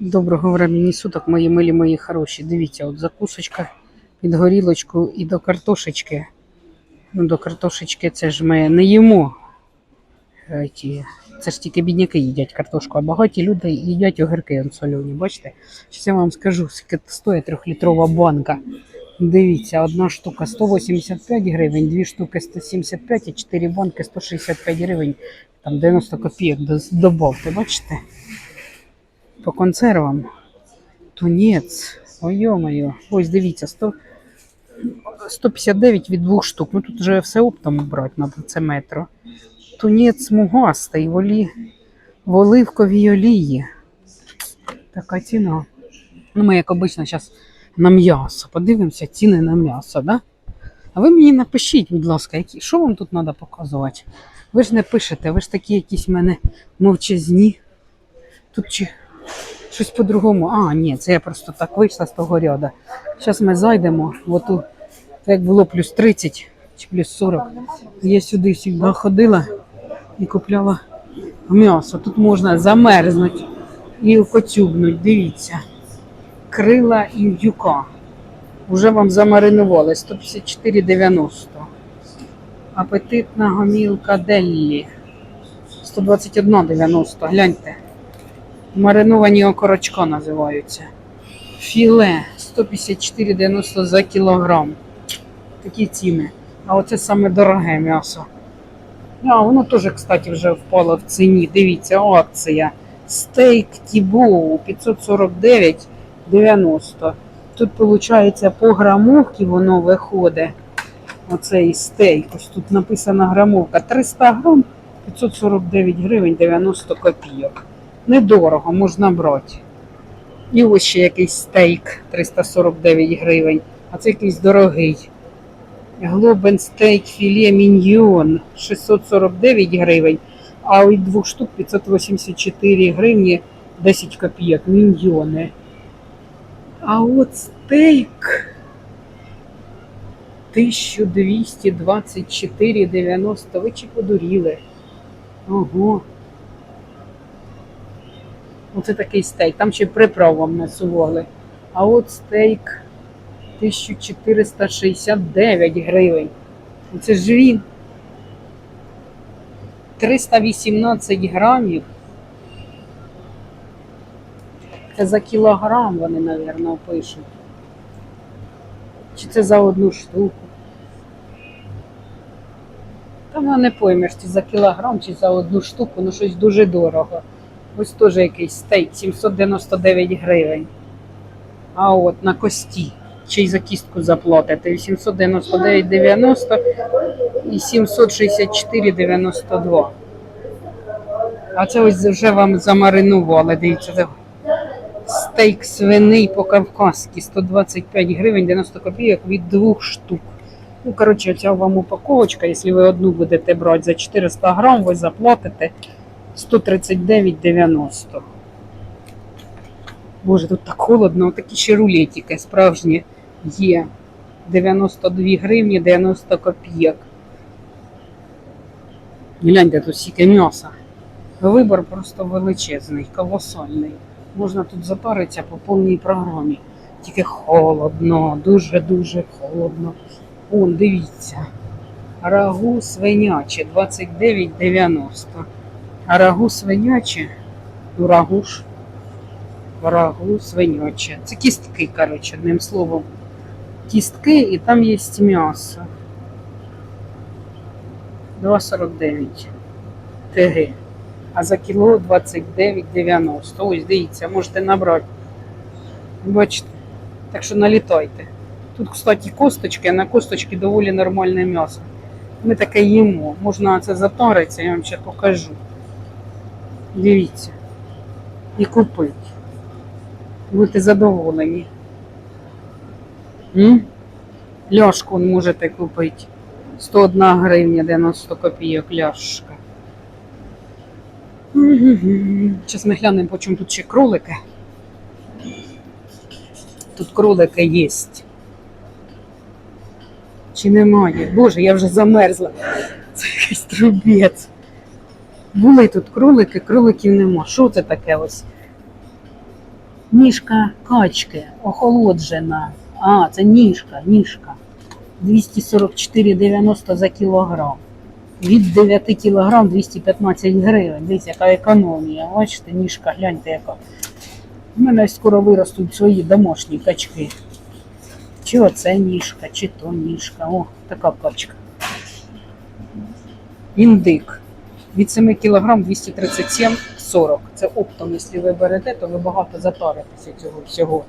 Доброго времени суток, мої милі, мої хороші. Дивіться, от закусочка під горілочку і до картошечки. Ну, до картошечки це ж ми не їмо. Е, Це ж тільки бідняки їдять картошку, а багаті люди їдять огірки солені. Бачите? Зараз я вам скажу, скільки стоїть трьохлітрова банка. Дивіться, одна штука 185 гривень, дві штуки 175, а чотири банки 165 гривень. Там 90 копійок добавте, бачите? По консервам. Тунець. Ой, йо-моє. Ось дивіться, 100, 159 від двох штук. Ну тут вже все оптом брати треба, це метро. Тунець смугастий, в, олі... в оливковій олії. Така ціна. Ну, ми, як обично, зараз на м'ясо. Подивимося ціни на м'ясо, да? А ви мені напишіть, будь ласка, які... що вам тут треба показувати? Ви ж не пишете, ви ж такі якісь в мене мовчазні. Тут чи щось по-другому. А, ні, це я просто так вийшла з того ряду. Зараз ми зайдемо. От тут, як було плюс 30 чи плюс 40. Я сюди завжди ходила і купляла м'ясо. Тут можна замерзнути і коцюбнуть. Дивіться. Крила індюка. Уже вам замаринували 154,90. Апетитна гомілка Деллі. 121,90. Гляньте. Мариновані окорочка називаються. Філе 154,90 за кілограм. Такі ціни. А оце саме дороге м'ясо. А, воно теж, кстати, вже впало в ціні. Дивіться, акція. Стейк Тібоу 549,90. Тут, виходить, по грамовці воно виходить. Оцей стейк. Ось тут написана грамовка. 300 грам 549 гривень 90 копійок. Недорого, можна брати. І ось ще якийсь стейк 349 гривень, а це якийсь дорогий. Глобен стейк філе міньйон 649 гривень, а від двох штук 584 гривні 10 копійок міньйони. А от стейк 1224,90. Ви чи подуріли? Ого. Оце такий стейк. Там ще приправ вам насували. А от стейк 1469 гривень. Це ж він. 318 грамів. Це за кілограм вони, мабуть, пишуть. Чи це за одну штуку? Та ну не поймеш, чи за кілограм, чи за одну штуку, ну щось дуже дорого. Ось теж якийсь стейк 799 гривень. А от на кості. Чи й за кістку заплатите 899,90 і 764,92. А це ось вже вам замаринували. Дивіться, стейк свиний по-кавказьки 125 гривень 90 копійок від двох штук. Ну, коротше, ця вам упаковочка, якщо ви одну будете брати за 400 грам, ви заплатите 139,90. Боже, тут так холодно, такі ще рулетики справжні є. 92 гривні 90 копійок. Гляньте, тут стільки м'яса. Вибор просто величезний, колосальний. Можна тут запаритися по повній програмі. Тільки холодно, дуже-дуже холодно. Вон, дивіться. Рагу свиняче 29,90. Рагу свиняче, ну рагу свиняче. Це кістки, коротше, одним словом. Кістки і там є м'ясо. 2,49 ТГ. А за кіло 29,90. Ось дивіться, можете набрати. Бачите? Так що налітайте. Тут, кстати, косточки, а на косточки доволі нормальне м'ясо. Ми таке їмо. Можна це затаритися, я вам ще покажу. Дивіться. І купити. Будете задоволені. Ляшку можете купити. 101 гривня 90 копійок ляшка. Зараз ми глянемо, по чому тут ще кролики. Тут кролики є. Чи немає? Боже, я вже замерзла. Це якийсь трубець. Були тут кролики, кроликів нема. Що це таке ось? Ніжка качки, охолоджена. А, це ніжка, ніжка. 244,90 за кілограм. Від 9 кілограм 215 гривень. Дивіться, яка економія. Бачите, ніжка, гляньте, яка. У мене скоро виростуть свої домашні качки. Чи оце ніжка, чи то ніжка. О, така качка. Індик. Від 7 кг 237,40. Це оптом, якщо ви берете, то ви багато затаритеся цього всього.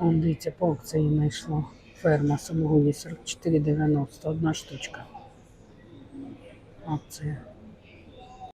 Он, дивіться, по акції знайшла. Ферма самогоні 44,90, одна штучка. Акція.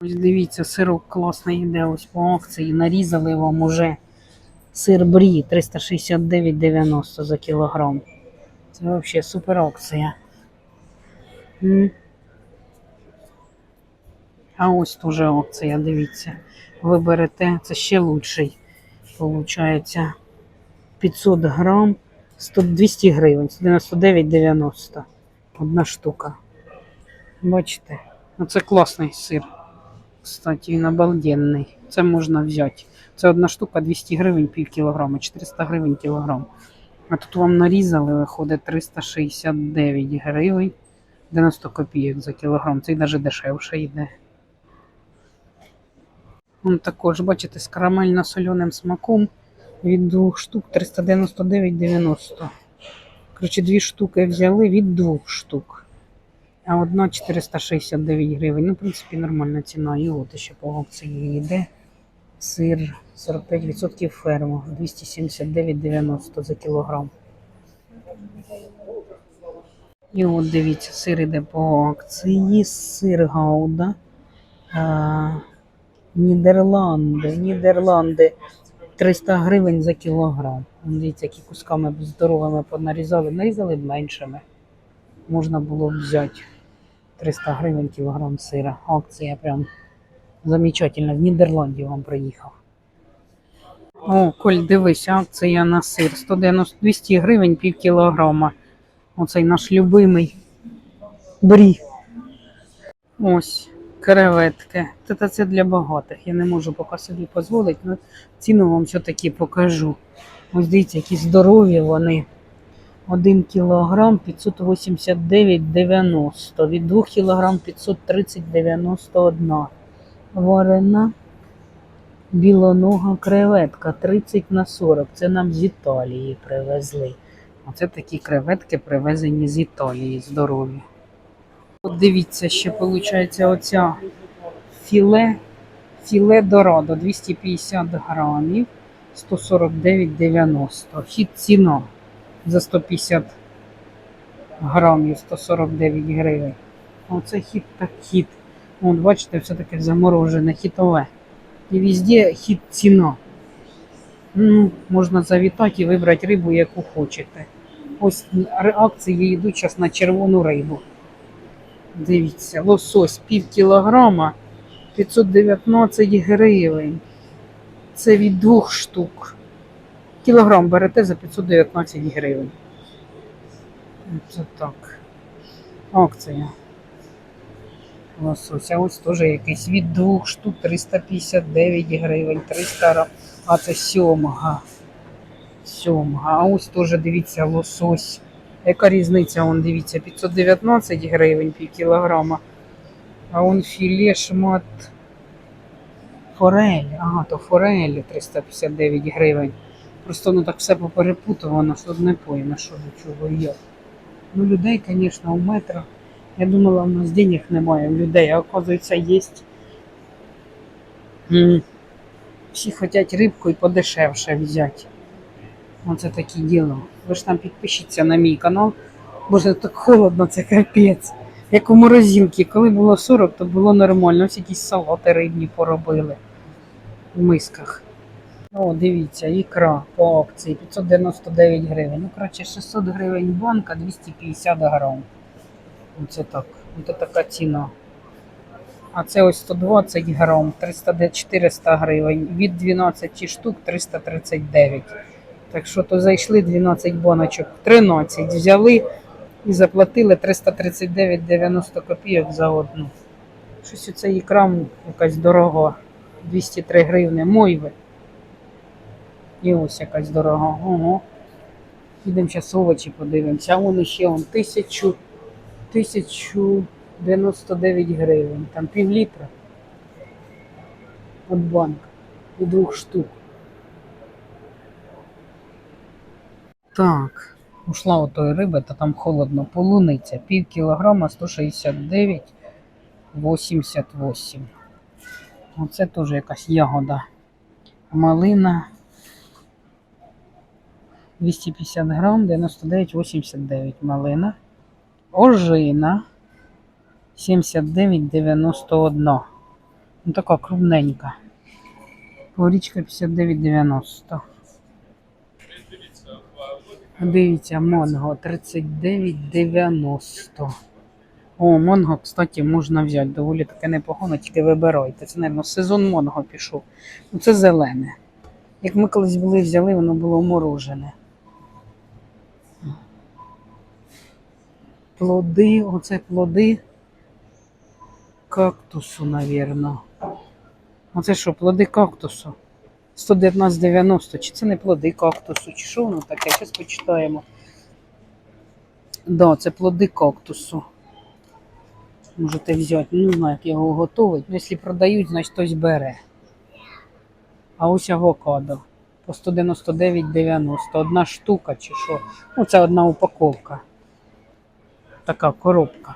Ось дивіться, сирок класний йде ось по акції. Нарізали вам уже сир брі 369,90 за кілограм. Це взагалі супер акція. А ось теж акція, дивіться. Ви берете, це ще лучший. Получається 500 грам, 100, 200 гривень, 99,90. Одна штука. Бачите? Ну, це класний сир. Кстати, він обалденний. Це можна взяти. Це одна штука 200 гривень пів кілограма, 400 гривень кілограм. А тут вам нарізали, виходить 369 гривень, 90 копійок за кілограм. Це навіть дешевше йде. Вон також, бачите, з карамельно-соленим смаком від двох штук 399,90. Коротше, дві штуки взяли від двох штук. А одна 469 гривень. Ну, в принципі, нормальна ціна. І от ще по акції йде. Сир 45% ферма 279,90 за кілограм. І от дивіться, сир іде по акції. Сир Гауда. Нідерланди. Нідерланди 300 гривень за кілограм. Дивіться, які кусками здоровими понарізали. Нарізали б меншими. Можна було б взяти 300 гривень кілограм сира. Акція прям замечательна. В Нідерланді вам приїхав. О, Коль, дивись, акція на сир. 190 200 гривень пів кілограма. Оцей наш любимий брі. Ось, креветки. Це, це для багатих. Я не можу поки собі дозволити, але ціну вам все-таки покажу. Ось дивіться, які здорові вони. 1 кілограм 589,90. Від 2 кілограм 530,91. Варена білонога креветка 30 на 40. Це нам з Італії привезли. Оце такі креветки привезені з Італії, здорові. От дивіться, ще виходить оця філе, філе дорадо 250 грамів, 149,90. Хід ціна за 150 грамів, 149 гривень. Оце хід так хід. От бачите, все таке заморожене, хітове. І везде хід ціна. Ну, можна завітати і вибрати рибу, яку хочете. Ось акції йдуть зараз на червону рибу. Дивіться, лосось пів кілограма 519 гривень. Це від двох штук. Кілограм берете за 519 гривень. Це так. Акція. Лосось. А ось теж якийсь від двох штук 359 гривень, 300 грам. А це сьомга. Сьомга. А ось теж дивіться лосось. Яка різниця? Вон дивіться, 519 гривень пів кілограма. А он філе шмат форель. Ага, то форель 359 гривень. Просто ну так все поперепутувано, що не пойме, що до чого як. Ну, людей, звісно, у метро. Я думала, у нас денег немає у людей, а оказується, є. Всі хочуть рибку і подешевше взяти. Оце таке діло. Ви ж там підпишіться на мій канал. Боже, так холодно, це капець. Як у морозилці. Коли було 40, то було нормально. Ось якісь салати рибні поробили в мисках. О, дивіться, ікра по акції 599 гривень. Ну, коротше, 600 гривень банка, 250 грам. Оце так. Оце така ціна. А це ось 120 грам, 300, 400 гривень. Від 12 штук 339. Так що то зайшли 12 баночок, 13 взяли і заплатили 339,90 копійок за одну. Щось оце ікра якась дорога. 203 гривни. Мойви. І ось якась дорога. Ого. Підемо зараз овочі подивимося. А вон ще он тисячу, тисячу 99 гривень. Там пів літра. От банк. І двох штук. Так. Ушла отої риби, та там холодно. Полуниця. Пів кілограма 169 88. Оце теж якась ягода. Малина 250 грам, 99,89 малина. Ожина 79,91. Ну така крупненька. Порічка 59,90. Дивіться, Монго 39,90. О, Монго, кстати, можна взяти. Доволі таке непогано, тільки вибирайте. Це, мабуть, сезон Монго пішов. Ну, це зелене. Як ми колись були взяли, воно було морожене. Плоди, оце плоди кактусу, навірно. Оце що, плоди кактусу? 119,90. Чи це не плоди кактусу? Чи що воно таке? Зараз почитаємо. Да, це плоди кактусу. Можете взяти. Ну, не знаю, як його готувати. Ну, якщо продають, значить хтось бере. А ось авокадо. По 199,90. Одна штука чи що. Ну, це одна упаковка. Така коробка.